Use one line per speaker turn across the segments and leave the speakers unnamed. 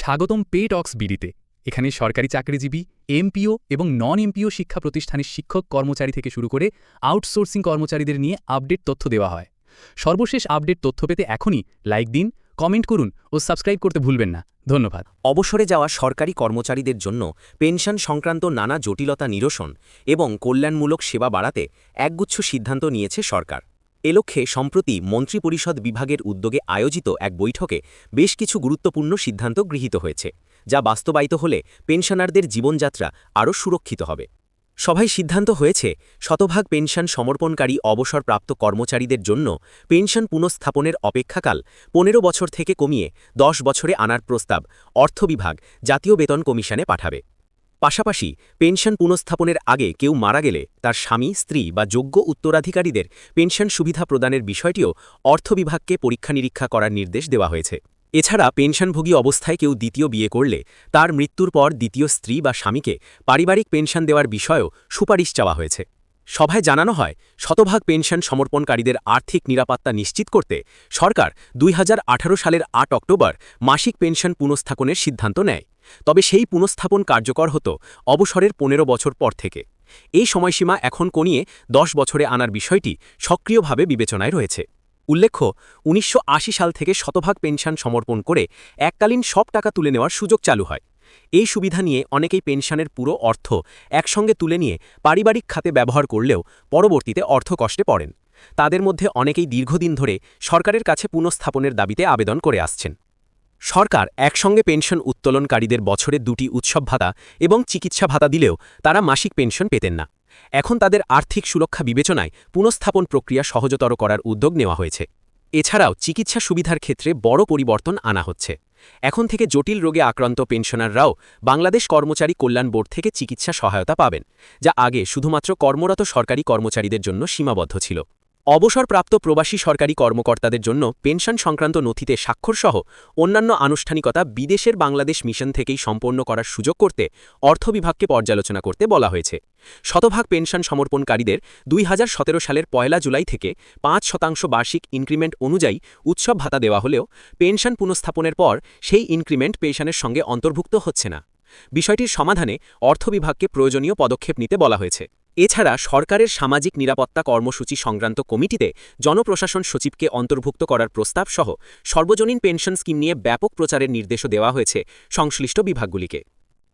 স্বাগতম পে টক্স বিডিতে। এখানে সরকারি চাকরিজীবী, এমপিও এবং নন এমপিও শিক্ষা প্রতিষ্ঠানের শিক্ষক কর্মচারী থেকে শুরু করে আউটসোর্সিং কর্মচারীদের নিয়ে আপডেট তথ্য দেওয়া হয়। সর্বশেষ আপডেট তথ্য পেতে এখনই লাইক দিন কমেন্ট করুন ও সাবস্ক্রাইব করতে ভুলবেন না। ধন্যবাদ।
অবসরে যাওয়া সরকারি কর্মচারীদের জন্য পেনশন সংক্রান্ত নানা জটিলতা নিরসন এবং কল্যাণমূলক সেবা বাড়াতে একগুচ্ছ সিদ্ধান্ত নিয়েছে সরকার। এ লক্ষ্যে সম্প্রতি মন্ত্রিপরিষদ বিভাগের উদ্যোগে আয়োজিত এক বৈঠকে বেশ কিছু গুরুত্বপূর্ণ সিদ্ধান্ত গৃহীত হয়েছে, যা বাস্তবায়িত হলে পেনশনারদের জীবনযাত্রা আরও সুরক্ষিত হবে। সভায় সিদ্ধান্ত হয়েছে, শতভাগ পেনশন সমর্পণকারী অবসরপ্রাপ্ত কর্মচারীদের জন্য পেনশন পুনঃস্থাপনের অপেক্ষাকাল পনেরো বছর থেকে কমিয়ে দশ বছরে আনার প্রস্তাব অর্থ বিভাগ জাতীয় বেতন কমিশনে পাঠাবে। পাশাপাশি পেনশন পুনঃস্থাপনের আগে কেউ মারা গেলে তার স্বামী, স্ত্রী বা যোগ্য উত্তরাধিকারীদের পেনশন সুবিধা প্রদানের বিষয়টিও অর্থ বিভাগকে পরীক্ষা নিরীক্ষা করার নির্দেশ দেওয়া হয়েছে। এছাড়া পেনশনভোগী অবস্থায় কেউ দ্বিতীয় বিয়ে করলে তার মৃত্যুর পর দ্বিতীয় স্ত্রী বা স্বামীকে পারিবারিক পেনশন দেওয়ার বিষয়েও সুপারিশ চাওয়া হয়েছে। সভায় জানানো হয়, শতভাগ পেনশন সমর্পণকারীদের আর্থিক নিরাপত্তা নিশ্চিত করতে সরকার দুই হাজার আঠারো সালের আট অক্টোবর মাসিক পেনশন পুনঃস্থাপনের সিদ্ধান্ত নেয়। তবে সেই পুনঃস্থাপন কার্যকর হতো অবসরের পনেরো বছর পর থেকে। এই সময়সীমা এখন কনিয়ে দশ বছরে আনার বিষয়টি সক্রিয়ভাবে বিবেচনায় রয়েছে। উল্লেখ্য, উনিশশো আশি সাল থেকে শতভাগ পেনশন সমর্পণ করে এককালীন সব টাকা তুলে নেওয়ার সুযোগ চালু হয়। এই সুবিধা নিয়ে অনেকেই পেনশনের পুরো অর্থ একসঙ্গে তুলে নিয়ে পারিবারিক খাতে ব্যবহার করলেও পরবর্তীতে অর্থ কষ্টে পড়েন। তাদের মধ্যে অনেকেই দীর্ঘদিন ধরে সরকারের কাছে পুনঃস্থাপনের দাবিতে আবেদন করে আসছেন। সরকার একসঙ্গে পেনশন উত্তোলনকারীদের বছরে দুটি উৎসব ভাতা এবং চিকিৎসা ভাতা দিলেও তারা মাসিক পেনশন পেতেন না। এখন তাদের আর্থিক সুরক্ষা বিবেচনায় পুনঃস্থাপন প্রক্রিয়া সহজতর করার উদ্যোগ নেওয়া হয়েছে। এছাড়াও চিকিৎসা সুবিধার ক্ষেত্রে বড় পরিবর্তন আনা হচ্ছে। এখন থেকে জটিল রোগে আক্রান্ত পেনশনাররাও বাংলাদেশ কর্মচারী কল্যাণ বোর্ড থেকে চিকিৎসা সহায়তা পাবেন, যা আগে শুধুমাত্র কর্মরত সরকারি কর্মচারীদের জন্য সীমাবদ্ধ ছিল। অবসরপ্রাপ্ত প্রবাসী সরকারি কর্মকর্তাদের জন্য পেনশন সংক্রান্ত নথিতে স্বাক্ষরসহ অন্যান্য আনুষ্ঠানিকতা বিদেশের বাংলাদেশ মিশন থেকেই সম্পন্ন করার সুযোগ করতে অর্থ বিভাগকে পর্যালোচনা করতে বলা হয়েছে। শতভাগ পেনশন সমর্পণকারীদের দুই হাজার সতেরো সালের পয়লা জুলাই থেকে পাঁচ শতাংশ বার্ষিক ইনক্রিমেন্ট অনুযায়ী উৎসব ভাতা দেওয়া হলেও পেনশন পুনঃস্থাপনের পর সেই ইনক্রিমেন্ট পেনশনের সঙ্গে অন্তর্ভুক্ত হচ্ছে না। বিষয়টির সমাধানে অর্থ বিভাগকে প্রয়োজনীয় পদক্ষেপ নিতে বলা হয়েছে। এছাড়া সরকারের সামাজিক নিরাপত্তা কর্মসূচি সংক্রান্ত কমিটিতে জনপ্রশাসন সচিবকে অন্তর্ভুক্ত করার প্রস্তাব সহ সর্বজনীন পেনশন স্কিম নিয়ে ব্যাপক প্রচারের নির্দেশও দেওয়া হয়েছে সংশ্লিষ্ট বিভাগগুলিকে।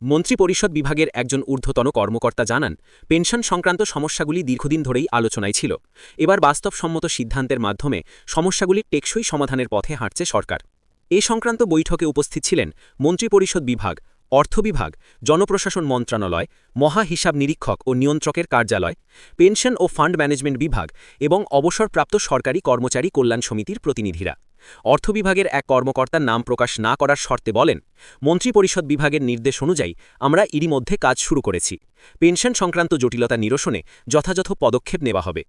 মন্ত্রিপরিষদ বিভাগের একজন ঊর্ধ্বতন কর্মকর্তা জানান, পেনশন সংক্রান্ত সমস্যাগুলি দীর্ঘদিন ধরেই আলোচনায় ছিল। এবার বাস্তবসম্মত সিদ্ধান্তের মাধ্যমে সমস্যাগুলির টেকসই সমাধানের পথে হাঁটছে সরকার। এ সংক্রান্ত বৈঠকে উপস্থিত ছিলেন মন্ত্রিপরিষদ বিভাগ অর্থ বিভাগ, জনপ্রশাসন মন্ত্রণালয়, মহা হিসাব নিরীক্ষক ও নিয়ন্ত্রকের কার্যালয়, পেনশন ও ফান্ড ম্যানেজমেন্ট বিভাগ এবং অবসরপ্রাপ্ত সরকারি কর্মচারী কল্যাণ সমিতির প্রতিনিধিরা। অর্থ বিভাগের এক কর্মকর্তার নাম প্রকাশ না করার শর্তে বলেন, মন্ত্রিপরিষদ বিভাগের নির্দেশ অনুযায়ী আমরা ইতিমধ্যে কাজ শুরু করেছি। পেনশন সংক্রান্ত জটিলতা নিরসনে যথাযথ পদক্ষেপ নেওয়া হবে।